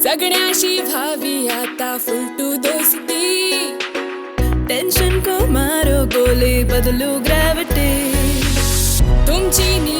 जगण्याशी व्हावी आता फुलटू दोस्ती टेंशन को मारो गोली बदलू ग्रॅव्हिटी तुमची नियमची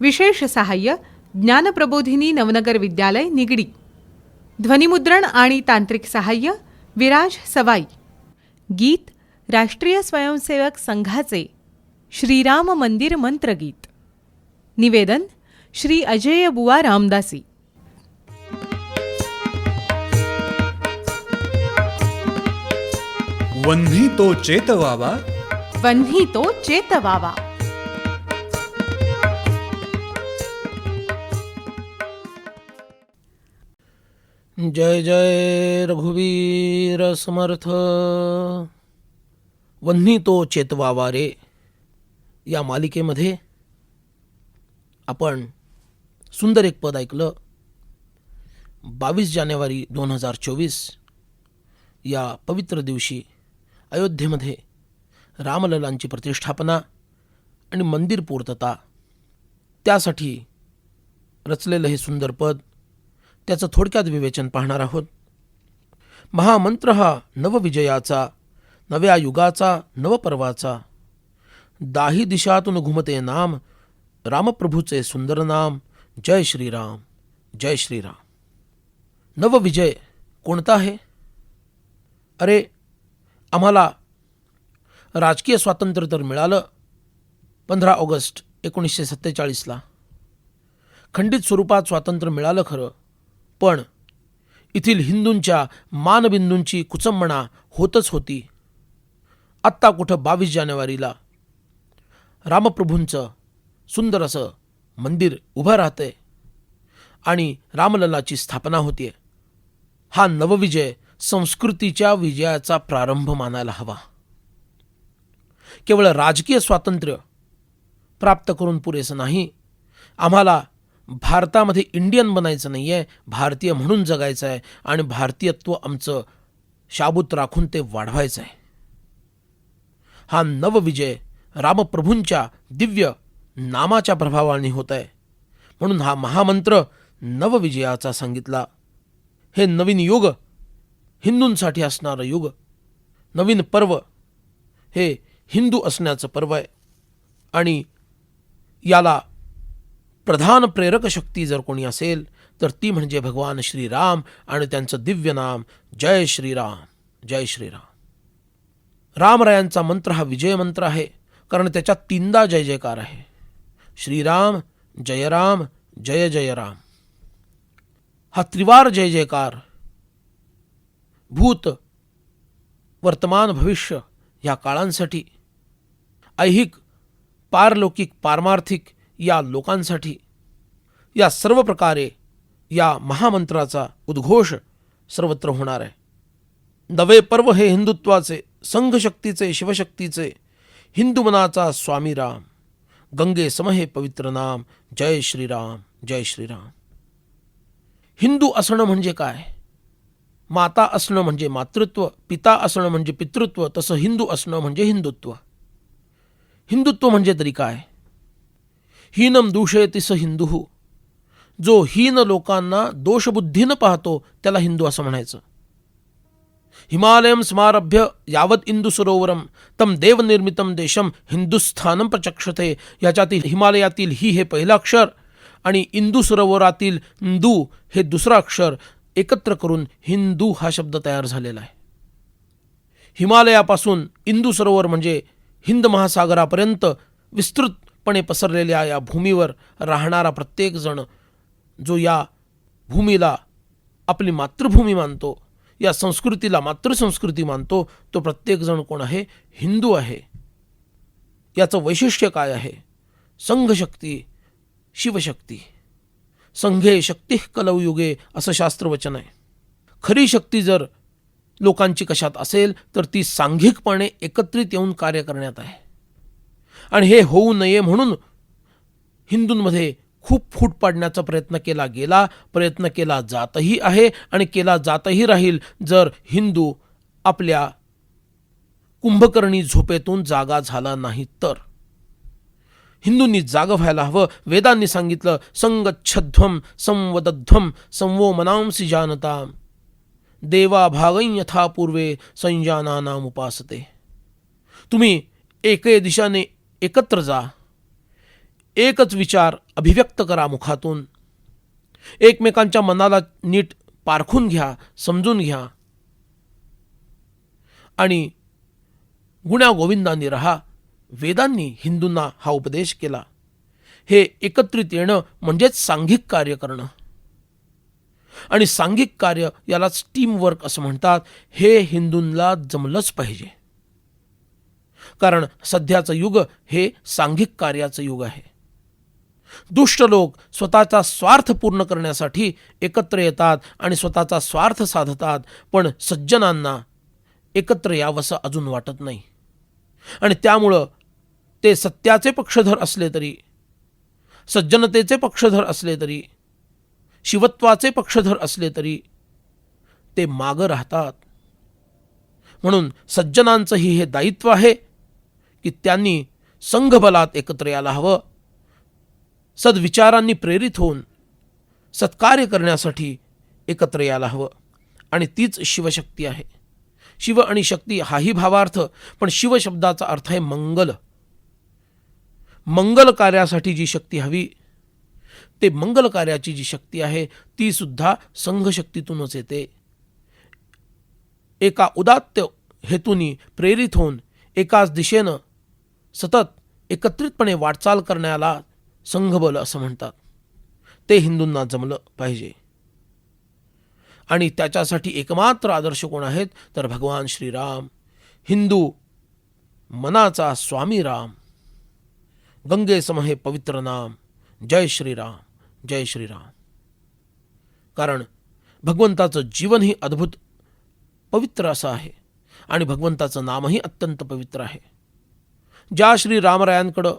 विशेष सहाय्य ज्ञानप्रबोधिनी नवनगर विद्यालय निगडी ध्वनिमुद्रण आणि तांत्रिक सहाय्य विराज सवाई गीत राष्ट्रीय स्वयंसेवक संघाचे श्रीराम मंदिर मंत्रगीत निवेदन श्री अजय बुवा रामदासी वन्ही तो चेतवावा वन्ही तो चेतवावा जय जय रघुवीर समर्थ. वन्ही तो चेतवावा रे या मालिकेमध्ये आपण सुंदर एक पद ऐकलं. बावीस जानेवारी दोन हजार चोवीस. या पवित्र दिवशी अयोध्येमध्ये रामललांची प्रतिष्ठापना आणि मंदिर पूर्तता. त्यासाठी रचलेलं हे सुंदर पद त्याचं थोडक्यात विवेचन पाहणार आहोत. महामंत्र हा नवविजयाचा नव्या युगाचा नवपर्वाचा. दाही दिशातून घुमते नाम रामप्रभूचे सुंदर नाम जय श्रीराम जय श्रीराम. नवविजय कोणता आहे? अरे आम्हाला राजकीय स्वातंत्र्य तर मिळालं पंधरा ऑगस्ट एकोणीसशे सत्तेचाळीसला. खंडित स्वरूपात स्वातंत्र्य मिळालं खरं. पण येथील हिंदूंच्या मानबिंदूंची कुचंबणा होतच होती. आत्ता कुठं बावीस जानेवारीला रामप्रभूंचं सुंदर असं मंदिर उभं राहतंय आणि रामललाची स्थापना होतीये. हा नवविजय संस्कृतीच्या विजयाचा प्रारंभ मानायला हवा. केवळ राजकीय स्वातंत्र्य प्राप्त करून पुरेसं नाही. आम्हाला भारतामध्ये इंडियन बनायचं नाही आहे भारतीय म्हणून जगायचं आहे आणि भारतीयत्व आमचं शाबूत राखून ते वाढवायचं आहे हा नवविजय रामप्रभूंच्या दिव्य नामाच्या प्रभावाने होत आहे म्हणून हा महामंत्र नवविजयाचा सांगितला. हे नवीन युग हिंदूंसाठी असणारं युग. नवीन पर्व हे हिंदू असण्याचं पर्व आहे. आणि याला प्रधान प्रेरक शक्ती जर कोणी असेल तर ती म्हणजे भगवान श्रीराम आणि त्यांचं दिव्य नाम जय श्रीराम जय श्रीराम. रामरायांचा मंत्र हा विजय मंत्र आहे कारण त्याच्यात तीनदा जय जयकार आहे. श्रीराम जयराम जय जयराम. हा त्रिवार जय जयकार भूत वर्तमान भविष्य ह्या काळांसाठी ऐहिक पारलौकिक पारमार्थिक या लोकांसाठी या सर्व प्रकारे या महामंत्राचा उद्घोष सर्वत्र होणार आहे. नवे पर्व हे हिंदुत्वाचे संघशक्तीचे शिवशक्तीचे हिंदू मनाचा स्वामी राम. गंगे समहे पवित्र नाम. जय श्रीराम जय श्रीराम. हिंदू असणं म्हणजे काय? माता असणं म्हणजे मातृत्व पिता असणं म्हणजे पितृत्व तसं हिंदू असणं म्हणजे हिंदुत्व. हिंदुत्व म्हणजे तरी काय? हीनम दूषयति स हिंदू. जो हीन लोकांना दोषबुद्धीनं पाहतो त्याला हिंदू असं म्हणायचं. हिमालयम स्मारभ्य यावत इंदू सरोवरम तम देवनिर्मितम देशम हिंदुस्थानम प्रचक्षते. याच्यातील हिमालयातील ही हे पहिलं अक्षर आणि इंदू सरोवरातील हिंदू हे दुसरं अक्षर एकत्र करून हिंदू हा शब्द तयार झालेला आहे. हिमालयापासून इंदू सरोवर म्हणजे हिंद महासागरापर्यंत विस्तृत पणे पसरलेल्या या भूमीवर राहणारा प्रत्येकजण जो या भूमीला आपली मातृभूमी मानतो या संस्कृतीला मातृसंस्कृती मानतो तो प्रत्येकजण कोण आहे? हिंदू आहे. याचं वैशिष्ट्य काय आहे? संघशक्ती शिवशक्ती. संघे शक्ती कलवयुगे असं शास्त्रवचन आहे. खरी शक्ती जर लोकांची कशात असेल तर ती सांघिकपणे एकत्रित येऊन कार्य करण्यात आहे. आणि हे होऊ नये म्हणून हिंदूंमध्ये खूप फूट पाडण्याचा प्रयत्न केला गेला प्रयत्न केला जातही आहे आणि केला जातही राहील जर हिंदू आपल्या कुंभकर्णी झोपेतून जागा झाला नाही तर. हिंदूंनी जागं व्हायला हवं. वेदांनी सांगितलं संगच्छध्वम संवदध्वम संवो मनांसी जानता देवा भागं यथा पूर्वे संजानानाम उपासते तुम्ही एके दिशाने एकत्र जा. एकच विचार अभिव्यक्त करा मुखातून. एकमेकांच्या मनाला नीट पारखून घ्या समजून घ्या. आणि गुण्या गोविंदांनी रहा वेदांनी हिंदूंना हा उपदेश केला. हे एकत्रित येणं म्हणजेच सांघिक कार्य करणं. आणि सांघिक कार्य यालाच टीमवर्क असं म्हणतात. हे हिंदूंना जमलंच पाहिजे. कारण सध्याचं युग हे सांघिक कार्याचं युग आहे. दुष्ट लोक स्वतःचा स्वार्थ पूर्ण करण्यासाठी एकत्र येतात आणि स्वतःचा स्वार्थ साधतात पण सज्जनांना एकत्र यावंसं अजून वाटत नाही. आणि त्यामुळं ते सत्याचे पक्षधर असले तरी सज्जनतेचे पक्षधर असले तरी शिवत्वाचे पक्षधर असले तरी ते मागं राहतात. म्हणून सज्जनांचंही हे दायित्व आहे की त्यांनी संघबलात एकत्र यायला हवं. सद्विचारांनी प्रेरित होऊन सत्कार्य करण्यासाठी एकत्र यायला हवं. आणि तीच शिवशक्ती आहे. शिव आणि शक्ती हाही भावार्थ पण शिव शब्दाचा अर्थ आहे मंगल. मंगल कार्यासाठी जी शक्ती हवी ते मंगल कार्याची जी शक्ती आहे ती सुद्धा संघशक्तीतूनच येते. एका उदात्त हेतूनी प्रेरित होऊन एकाच दिशेनं सतत एकत्रितपणे वाटचाल करण्याला संघबल असं म्हणतात. ते हिंदूंना जमलं पाहिजे. आणि त्याच्यासाठी एकमात्र आदर्श कोण आहेत? तर भगवान श्रीराम. हिंदू मनाचा स्वामी राम. गंगे सम हे पवित्र नाम. जय श्रीराम जय श्रीराम. कारण भगवंताचं जीवनही अद्भुत पवित्र असं आहे. आणि भगवंताचं नामही अत्यंत पवित्र आहे. ज्या श्री रामरायांकडं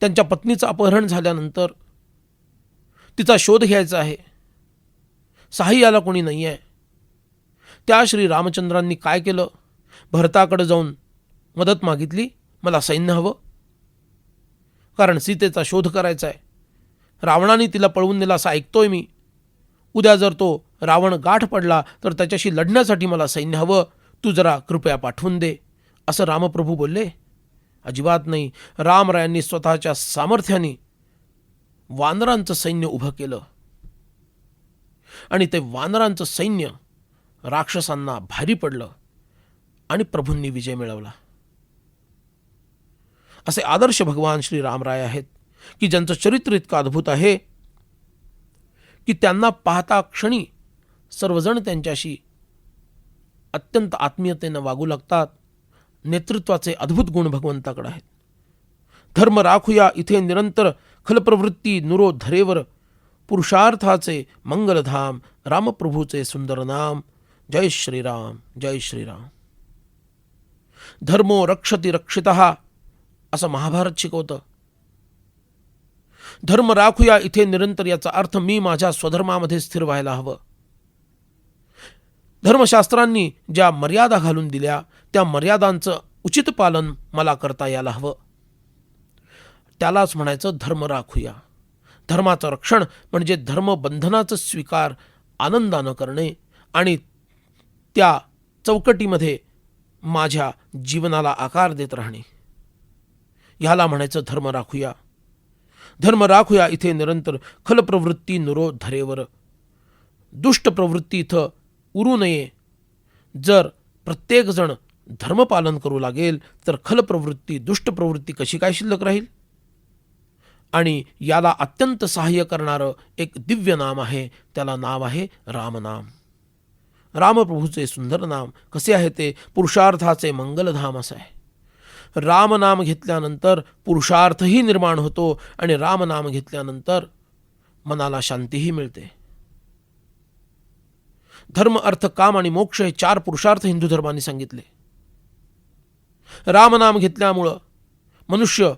त्यांच्या पत्नीचं अपहरण झाल्यानंतर तिचा शोध घ्यायचा आहे सहाय्याला कोणी नाही आहे. त्या श्री रामचंद्रांनी काय केलं? भरताकडं जाऊन मदत मागितली? मला सैन्य हवं. कारण सीतेचा शोध करायचा आहे. रावणाने तिला पळवून नेला असं ऐकतोय मी. उद्या जर तो रावण गाठ पडला तर त्याच्याशी लढण्यासाठी मला सैन्य हवं. तू जरा कृपया पाठवून दे असं रामप्रभू बोलले. अजिबात नाही. रामरायांनी स्वतःच्या सामर्थ्याने वानरांचं सैन्य उभं केलं. आणि ते वानरांचं सैन्य राक्षसांना भारी पडलं आणि प्रभूंनी विजय मिळवला. असे आदर्श भगवान श्री रामराय आहेत की ज्यांचं चरित्र इतकं अद्भुत आहे की त्यांना पाहता क्षणी सर्वजण त्यांच्याशी अत्यंत आत्मीयतेनं वागू लागतात. नेतृत्वाचे अद्भुत गुण भगवंताकडे आहेत. धर्म राखूया इथे निरंतर खलप्रवृत्ती नुरो धरेवर पुरुषार्थाचे मंगलधाम रामप्रभूचे सुंदर नाम. जय श्रीराम जय श्रीराम. धर्मो रक्षती रक्षित असं महाभारत शिकवतं. धर्म राखूया इथे निरंतर याचा अर्थ मी माझ्या स्वधर्मामध्ये स्थिर व्हायला हवं. धर्मशास्त्रांनी ज्या मर्यादा घालून दिल्या त्या मर्यादांचं उचित पालन मला करता यायला हवं. त्यालाच म्हणायचं धर्म राखूया. धर्माचं रक्षण म्हणजे धर्मबंधनाचं स्वीकार आनंदानं करणे आणि त्या चौकटीमध्ये माझ्या जीवनाला आकार देत राहणे. ह्याला म्हणायचं धर्म राखूया. धर्म राखूया इथे निरंतर खलप्रवृत्ती नुरो धरेवर. दुष्ट प्रवृत्ती इथं उरू नये. जर प्रत्येकजण धर्मपालन करू लागेल तर खलप्रवृत्ती दुष्ट प्रवृत्ती कशी काय शिल्लक राहील? आणि याला अत्यंत सहाय्य करणारं एक दिव्य नाम आहे त्याला नाव आहे रामनाम. रामप्रभूचे सुंदर नाम कसे आहे ते पुरुषार्थाचे मंगलधाम असं आहे. रामनाम घेतल्यानंतर पुरुषार्थही निर्माण होतो आणि रामनाम घेतल्यानंतर मनाला शांतीही मिळते. धर्म अर्थ काम आणि मोक्ष हे चार पुरुषार्थ हिंदू धर्माने सांगितले. रामनाम घेतल्यामुळं मनुष्य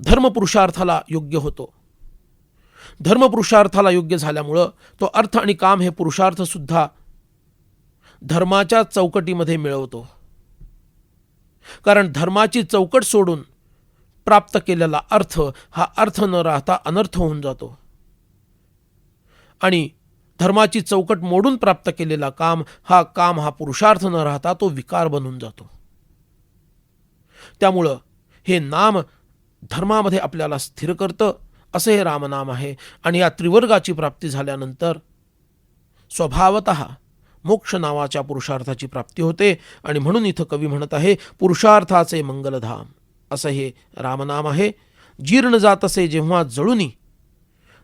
धर्मपुरुषार्थाला योग्य होतो. धर्मपुरुषार्थाला योग्य झाल्यामुळं तो अर्थ आणि काम हे पुरुषार्थसुद्धा धर्माच्या चौकटीमध्ये मिळवतो. कारण धर्माची चौकट सोडून प्राप्त केलेला अर्थ हा अर्थ न राहता अनर्थ होऊन जातो. आणि धर्माची चौकट मोडून प्राप्त केलेला काम हा काम हा पुरुषार्थ न राहता तो विकार बनून जातो. त्यामुळं हे नाम धर्मामध्ये आपल्याला स्थिर करतं असं हे रामनाम आहे. आणि या त्रिवर्गाची प्राप्ती झाल्यानंतर स्वभावत मोक्ष नावाच्या पुरुषार्थाची प्राप्ती होते. आणि म्हणून इथं कवी म्हणत आहे पुरुषार्थाचे मंगलधाम असं हे रामनाम आहे. जीर्ण जातसे जेव्हा जळुनी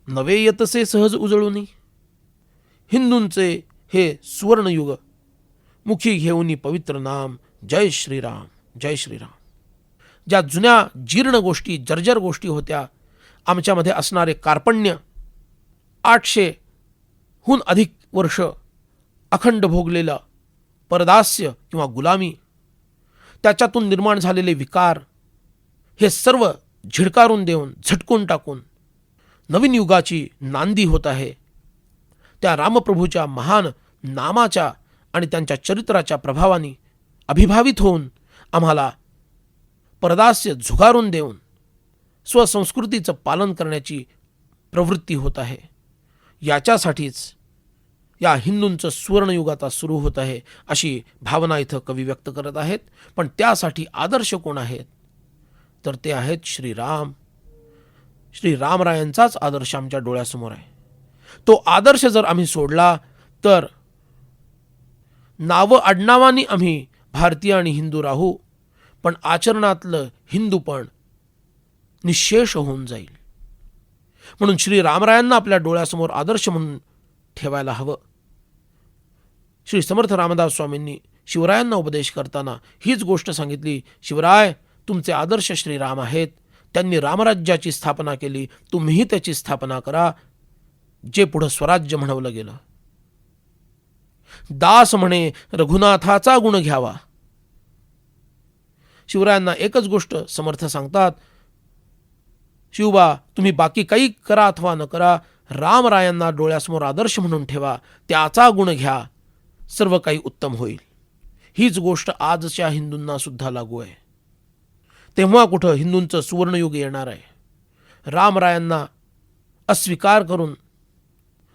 नवे येतसे सहज उजळुनी. हिंदूंचे हे सुवर्णयुग. मुखी घेऊनी पवित्र नाम जय श्रीराम जय श्रीराम. ज्या जुन्या जीर्ण गोष्टी जर्जर गोष्टी होत्या आमच्यामध्ये असणारे कार्पण्य आठशेहून अधिक वर्ष अखंड भोगलेलं परदास्य किंवा गुलामी त्याच्यातून निर्माण झालेले विकार हे सर्व झिडकारून देऊन झटकून टाकून नवीन युगाची नांदी होत आहे. त्या रामप्रभूच्या महान नामाच्या आणि त्यांच्या चरित्राच्या प्रभावाने अभिभावित होऊन आम्हाला परदास्य झुगारून देऊन स्वसंस्कृतीचं पालन करण्याची प्रवृत्ती होत आहे. याच्यासाठीच या हिंदूंचं सुवर्णयुग आता सुरू होत आहे अशी भावना इथं कवी व्यक्त करत आहेत. पण त्यासाठी आदर्श कोण आहेत? तर ते आहेत श्रीराम. श्री रामरायांचाच आदर्श आमच्या डोळ्यासमोर आहे. तो आदर्श जर आम्ही सोडला तर नावं आडनावानी आम्ही भारतीय आणि हिंदू राहू पण आचरणातलं हिंदूपण निशेष होऊन जाईल. म्हणून श्री रामरायांना आपल्या डोळ्यासमोर आदर्श म्हणून ठेवायला हवं. श्री समर्थ रामदास स्वामींनी शिवरायांना उपदेश करताना हीच गोष्ट सांगितली शिवराय तुमचे आदर्श श्रीराम आहेत. त्यांनी रामराज्याची स्थापना केली तुम्हीही त्याची स्थापना करा. जे पुढं स्वराज्य म्हणवलं गेलं दास म्हणे रघुनाथाचा गुण घ्यावा. शिवरायांना एकच गोष्ट समर्थ सांगतात शिवबा तुम्ही बाकी काही करा अथवा न करा रामरायांना डोळ्यासमोर आदर्श म्हणून ठेवा त्याचा गुण घ्या सर्व काही उत्तम होईल. हीच गोष्ट आजच्या हिंदूंना सुद्धा लागू आहे. तेव्हा कुठं हिंदूंचं सुवर्णयुग येणार आहे. रामरायांना अस्वीकार करून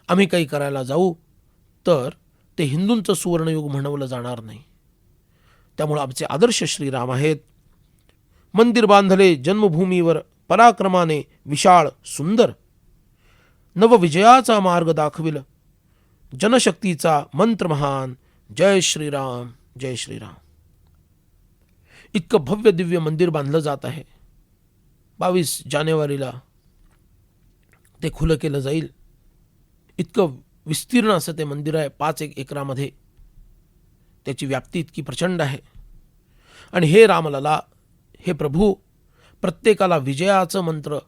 आम्ही काही करायला जाऊ तर ते हिंदूंचं सुवर्णयुग म्हणवलं जाणार नाही. त्यामुळं आमचे आदर्श श्रीराम आहेत. मंदिर बांधले जन्मभूमीवर पराक्रमाने विशाळ सुंदर. नवविजयाचा मार्ग दाखविल. जनशक्तीचा मंत्र महान जय श्रीराम जय श्रीराम. इतकं भव्य दिव्य मंदिर बांधलं जात आहे. बावीस जानेवारीला ते खुलं केलं जाईल. इतकं विस्तीर्ण असं ते मंदिर आहे पाच एक एकरामध्ये. त्याची व्याप्ती इतकी प्रचंड आहे. आणि हे रामलला हे प्रभू प्रत्येकाला विजयाचं मंत्र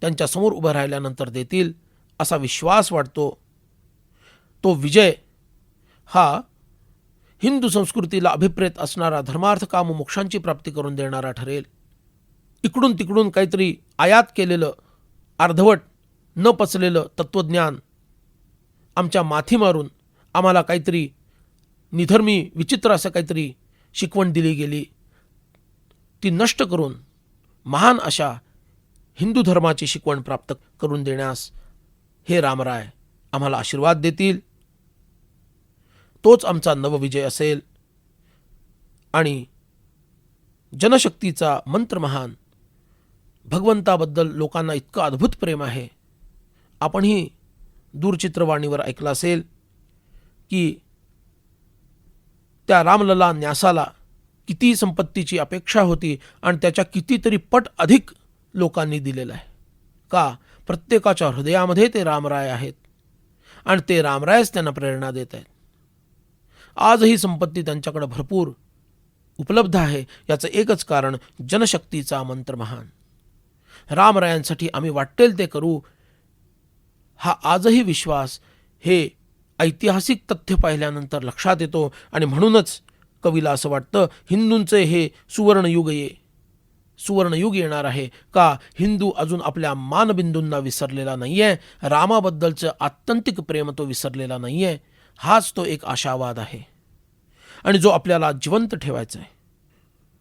त्यांच्यासमोर उभं राहिल्यानंतर देतील असा विश्वास वाटतो. तो विजय हा हिंदू संस्कृतीला अभिप्रेत असणारा धर्मार्थ काम मोक्षांची प्राप्ती करून देणारा ठरेल. इकडून तिकडून काहीतरी आयात केलेलं अर्धवट न पचलेलं तत्त्वज्ञान आमच्या माथी मारून आम्हाला काहीतरी निधर्मी विचित्र असं काहीतरी शिकवण दिली गेली. ती नष्ट करून महान अशा हिंदू धर्माची शिकवण प्राप्त करून देण्यास हे रामराय आम्हाला आशीर्वाद देतील. तोच आमचा नवविजय असेल. आणि जनशक्तीचा मंत्र महान भगवंताबद्दल लोकांना इतकं अद्भुत प्रेम आहे. आपणही दूरचित्रवाणीवर ऐकलं असेल की त्या रामलला न्यासाला किती संपत्तीची अपेक्षा होती आणि त्याच्या कितीतरी पट अधिक लोकांनी दिलेलं आहे. का? प्रत्येकाच्या हृदयामध्ये ते रामराय आहेत आणि ते रामरायच त्यांना प्रेरणा देत आहेत. आजही संपत्ती त्यांच्याकडे भरपूर उपलब्ध आहे याचं एकच कारण जनशक्तीचा मंत्र महान. रामरायांसाठी आम्ही वाटेल ते करू हा आजही विश्वास हे ऐतिहासिक तथ्य पाहिल्यानंतर लक्षात येतो आणि म्हणूनच कवीला असं वाटतं हिंदूंचे हे सुवर्णयुग ये सुवर्णयुग येणार आहे. का हिंदू अजून आपल्या मानबिंदूंना विसरलेला नाही आहे रामाबद्दलचं आत्यंतिक प्रेम तो विसरलेला नाही आहे हाच तो एक आशावाद आहे. आणि जो आपल्याला जिवंत ठेवायचा आहे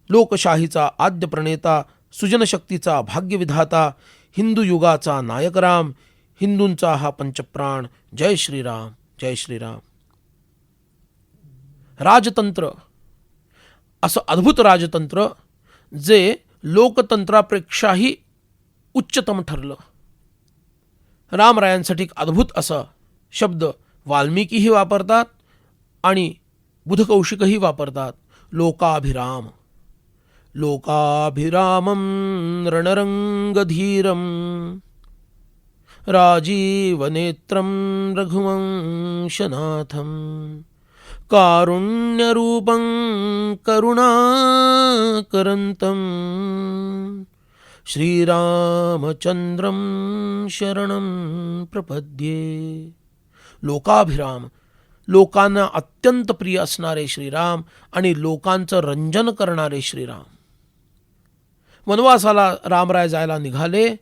लोकशाहीचा आद्य प्रणेता सुजनशक्तीचा भाग्यविधाता हिंदू युगाचा नायकराम हिंदूंचा हा पंचप्राण. जय श्रीराम जय श्रीराम. राजतंत्र. असं अद्भुत राजतंत्र जे लोकतंत्रापेक्षाही उच्चतम ठरलं. रामरायांसाठी एक अद्भुत असं शब्द वाल्मिकीही वापरतात आणि बुधकौशिकही वापरतात. लोकाभिराम. लोकाभिरामं रणरङ्गधीरं राजीवनेत्रं रघुवंशनाथं कारुण्यरूपं करुणाकरन्तं श्रीरामचन्द्रं शरणं प्रपद्ये। लोकाभिराम लोकांना अत्यंत प्रिय असणारे श्रीराम आणि लोकांचं रंजन करणारे श्रीराम. वनवासाला रामराय जायला निघाले.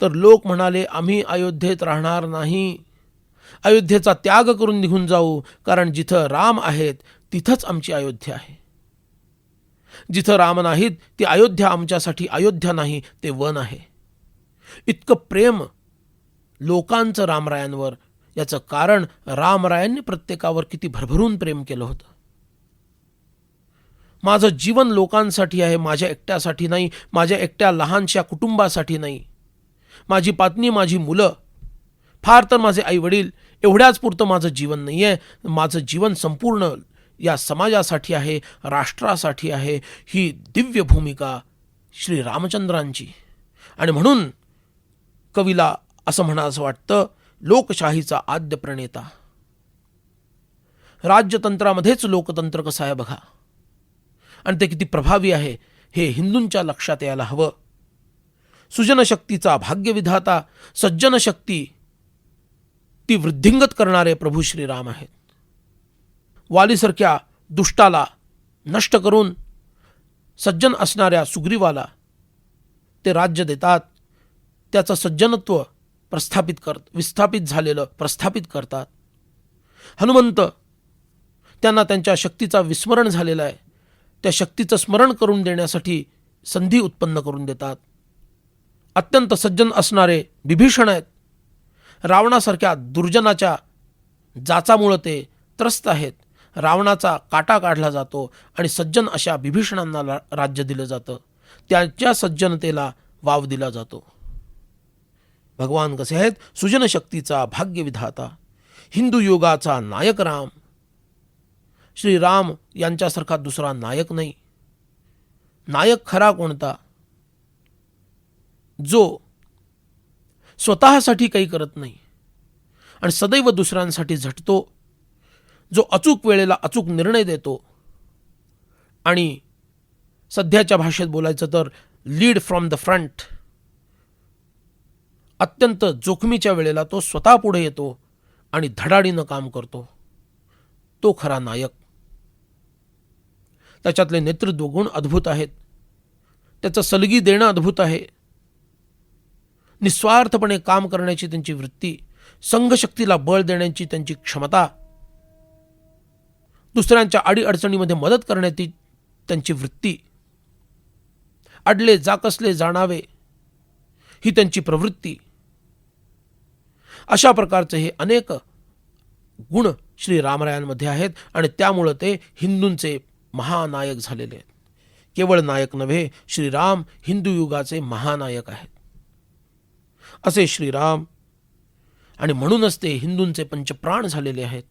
तर लोक म्हणाले आम्ही अयोध्येत राहणार नाही. अयोध्येचा त्याग करून निघून जाऊ कारण जिथं राम आहेत तिथंच आमची अयोध्या आहे. जिथं राम नाहीत ती अयोध्या आमच्यासाठी अयोध्या नाही ते वन आहे. इतकं प्रेम लोकांचं रामरायांवर याचं कारण रामरायांनी प्रत्येकावर किती भरभरून प्रेम केलं होतं. माझं जीवन लोकांसाठी आहे माझ्या एकट्यासाठी नाही माझ्या एकट्या लहानशा कुटुंबासाठी नाही. माझी पत्नी माझी मुलं. फार तर माझे आईवडील एवढ्याच पुरतं माझं जीवन नाही आहे माझं जीवन संपूर्ण या समाजासाठी आहे राष्ट्रासाठी आहे. ही दिव्य भूमिका श्री रामचंद्रांची. आणि म्हणून कवीला असं म्हणा असं वाटतं लोकशाहीचा आद्य प्रणेता. राज्यतंत्रामध्येच लोकतंत्र कसं आहे बघा. आणि ते किती प्रभावी आहे हे हिंदूंच्या लक्षात यायला हवं. सुजनशक्तीचा भाग्यविधाता सज्जनशक्ती ती वृद्धिंगत करणारे प्रभू श्रीराम आहेत. वालीसारख्या दुष्टाला नष्ट करून सज्जन असणाऱ्या सुग्रीवाला ते राज्य देतात त्याचं सज्जनत्व प्रस्थापित कर विस्थापित झालेलं प्रस्थापित करतात. हनुमंत त्यांना त्यांच्या शक्तीचा विस्मरण झालेला आहे. त्या शक्तीचं स्मरण करून देण्यासाठी संधी उत्पन्न करून देतात. अत्यंत सज्जन असणारे विभीषण आहेत. रावणासारख्या दुर्जनाच्या जाचामुळं ते त्रस्त आहेत. रावणाचा काटा काढला जातो आणि सज्जन अशा विभीषणांना रा- राज्य दिलं जातं. त्यांच्या सज्जनतेला वाव दिला जातो. भगवान कसे आहेत? सुजनशक्तीचा भाग्यविधाता हिंदू योगाचा नायक राम. श्रीराम यांच्यासारखा दुसरा नायक नाही. नायक खरा कोणता? जो स्वतःसाठी काही करत नाही आणि सदैव दुसऱ्यांसाठी झटतो जो अचूक वेळेला अचूक निर्णय देतो आणि सध्याच्या भाषेत बोलायचं तर लीड फ्रॉम द फ्रंट अत्यंत जोखमीच्या वेळेला तो स्वतः पुढे येतो आणि धडाडीनं काम करतो. तो खरा नायक. त्याच्यातले नेतृत्व गुण अद्भुत आहेत. त्याचं सलगी देणं अद्भुत आहे. निस्वार्थपणे काम करण्याची त्यांची वृत्ती संघशक्तीला बळ देण्याची त्यांची क्षमता दुसऱ्यांच्या अडीअडचणीमध्ये मदत करण्याची त्यांची वृत्ती अडले जाकसले जाणावे ही त्यांची प्रवृत्ती. अशा प्रकारचे हे अनेक गुण श्री रामरायांमध्ये आहेत आणि त्यामुळं ते हिंदूंचे महानायक झालेले आहेत. केवळ नायक नव्हे श्रीराम हिंदू युगाचे महानायक आहेत. असे श्रीराम आणि म्हणूनच ते हिंदूंचे पंचप्राण झालेले आहेत.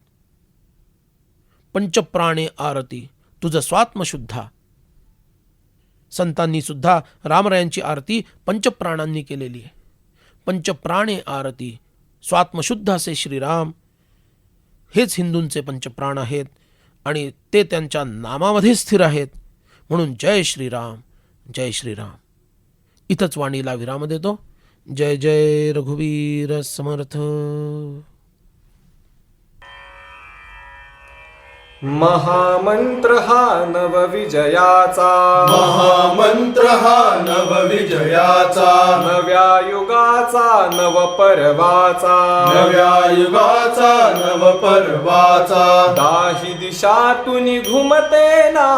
पंचप्राणे आरती तुझं स्वात्मशुद्धा. संतांनी सुद्धा रामरायांची आरती पंचप्राणांनी केलेली आहे. पंचप्राणे आरती स्वात्मशुद्ध असे श्रीराम. हेच हिंदूंचे पंचप्राण आहेत आणि ते त्यांच्या नामामध्ये स्थिर आहेत. म्हणून जय श्रीराम जय श्रीराम. इथंच वाणीला विराम देतो. जय जय रघुवीर समर्थ। महामंत्र हा नवविजयाचा महामंत्र हा नवविजयाचा नव्या युगाचा नवपर्वाचा। नव्या युगाचा नवपर्वाचा। दाही दिशातून घुमते ना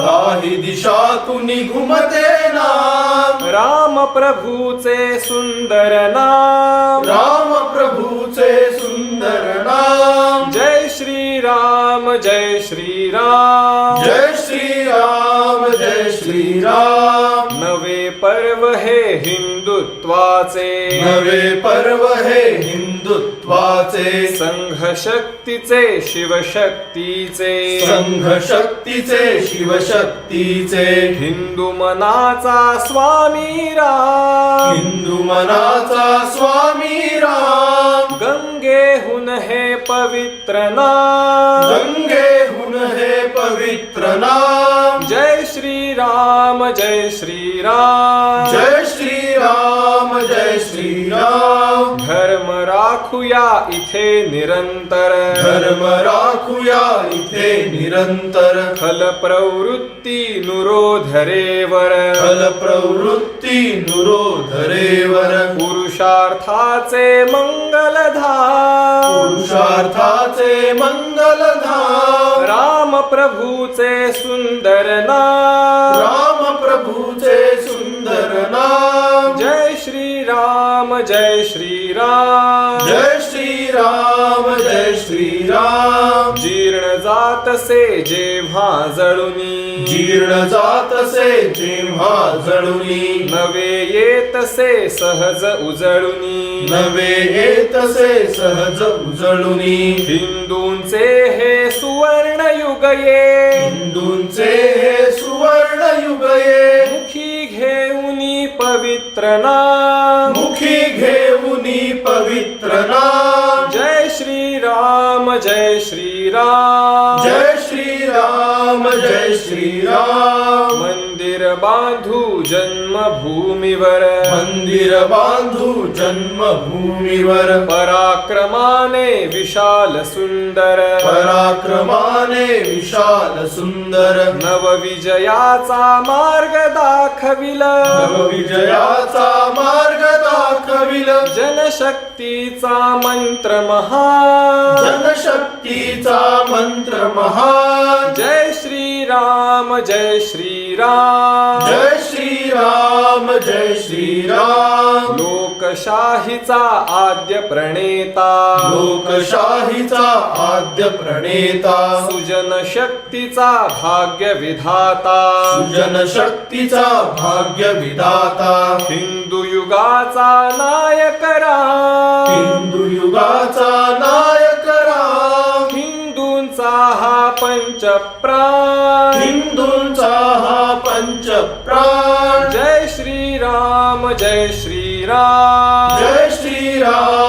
काही दिशातून घुमते नाम राम प्रभूचे सुंदर नाम। राम प्रभूचे सुंदर नाम। जय श्री राम जय श्री राम जय श्रीराम जय श्रीराम। नवे पर्व हे हिंदुत्वाचे। नवे पर्व हे हिंदुत्वाचे। संघ शक्तीचे शिवशक्तीचे। संघ शक्तीचे शिवशक्तीचे। हिंदू मनाचा स्वामी राम हिंदू मनाचा स्वामी राम गंगेहून हे पवित्र नाम। गंगेहून हे पवित्र नाम। जय श्री राम जय श्री राम जय श्रीराम जय श्रीराम। धर्म राखूया इथे निरंतर। धर्म राखूया इथे निरंतर। फल प्रवृत्ती नुरोधरेवर फल प्रवृत्ती नुरोधरेवर पुरुषार्थाचे मंगलधाम पुरुषार्थाचे मंगलधाम राम प्रभूचे सुंदर नाम. राम प्रभूचे सुंदर नाम. जय श्री राम जय श्री राम जय श्रीराम. जातसे जेव्हा जळुनी. जीर्ण जातसे जेव्हा जळुनी. नवे येतसे सहज उजळुनी. नवे येतसे सहज उजळुनी. हिंदूंचे हे सुवर्ण युग ये. हिंदूंचे हे सुवर्ण युग ये. मुखी घेऊनी पवित्र नाम. मुखी घेऊनी जन्मभूमीवर। मंदिर बांधू जन्मभूमीवर। पराक्रमाने विशाल सुंदर। पराक्रमाने विशाल सुंदर। नवविजयाचा मार्ग दाखविल। विजयाचा मार्ग दाखविल। जनशक्तीचा मंत्र महान जनशक्तीचा मंत्र महान जय श्री राम जय श्री राम जय श्रीराम जय श्रीराम. लोकशाहीचा आद्य प्रणेता. लोकशाहीचा आद्य प्रणेता. सुजन शक्तीचा भाग्य विधाता. जनशक्तीचा भाग्य विधाता. हिंदू युगाचा नायक राम हिंदू युगाचा नायक राम हिंदूंचा हा पंचप्राण हिंदूंचा हा पंचप्राण जय श्री राम जय श्री राम जय श्रीराम। जय श्रीराम।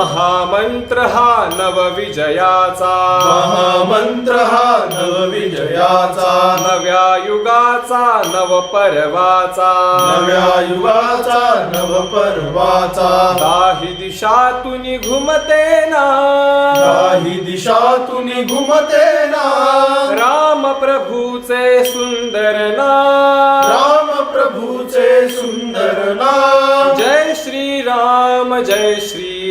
महामंत्र हा नवविजयाचा। महामंत्र हा नवविजयाचा। नव्या युगाचा नवपर्वाचा। नव्या युगाचा नवपर्वाचा। दाही दिशातून घुमते ना काही दिशातून घुमते ना राम प्रभूचे सुंदर ना राम प्रभूचे सुंदर नाम जय श्री राम जय श्री